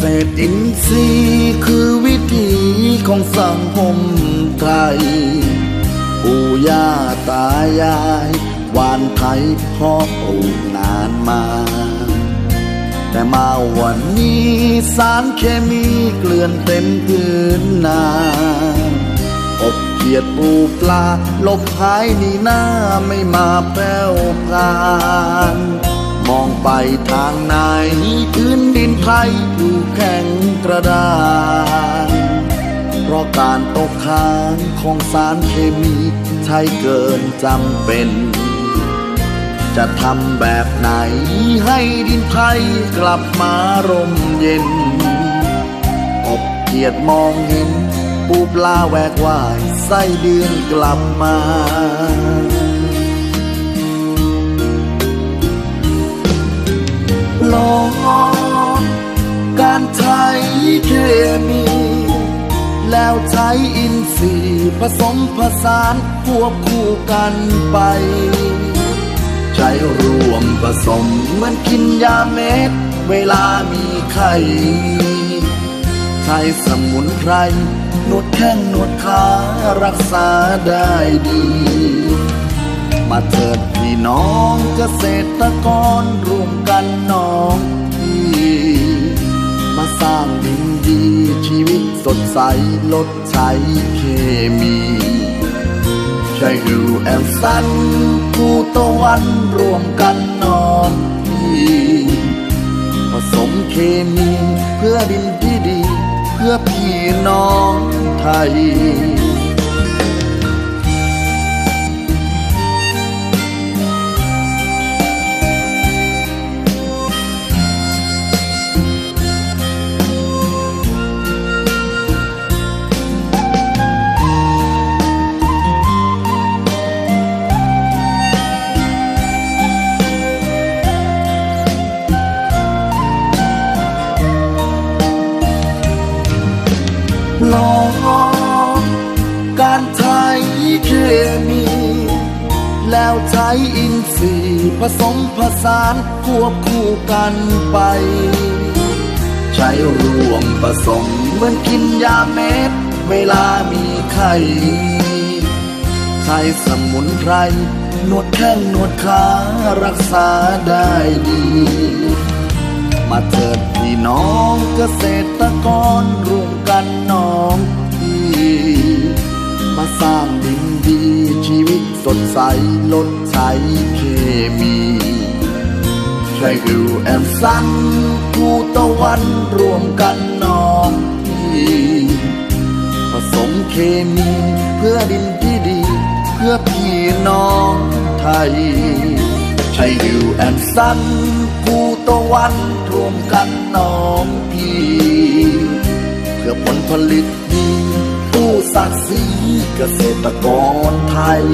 ษตรอินทรีย์คือวิถีของสังคมไทยปู่ย่าตายาย หวานไทยพ่อปลูกนานมา แต่มาวันนี้สารเคมีเกลื่อนเต็มพื้นนาอบเกียดปูปลาลบหายหนี่หน้าไม่มาแป้วพาน องไปทางไหนพื้นดินไทยดูแข็งกระดานเพราะการตกค้างของสารเคมีใช้เกินจำเป็น จะทำแบบไหนให้ดินไทยกลับมาร่มเย็นอบเกียดมองเห็นปูปลาแหวกว่ายไส้เดือนกลับมา แล้วใช้อินทรีย์ผสมผสานควบคู่กันไป ใช้รวมผสมเหมือนกินยาเม็ด เวลามีไข้ใช้สมุนไพรนวดแข้งนวดขารักษาได้ดี มาเถิดพี่น้องเกษตรกรรว สร้างดินดี ชีวิตสดใสลดใช้เคมีใช้ดูแอมสันผู้ตะวันรวมกันนอนพีผสมเคมีเพื่อดินที่ดี เพื่อพี่น้องไทย ลองการใช้เคมี แล้วใช้อินทรีย์ผสมผสานควบคู่กันไป ใช้รวมผสมเหมือนกินยาเม็ด เวลามีไข้ใช้สมุนไพรนวดแข้งนวดขารักษาได้ดี มาเถิดพี่น้องเกษตรกรร่วมกันน้องพี่มาสร้างดินดีชีวิตสดใสลดใช้เคมีใช่ดูแอมสันผู้ตะวันร่วมกันน้องพี่ผสมเคมีเพื่อดินที่ดี เพื่อพี่น้องไทยใช่ดิวแอนซัน ผู้ตะวันรวมกันน้องพี่เพื่อผลผลิตดีผู้ศักดิ์ศรีเกษตรกรไทย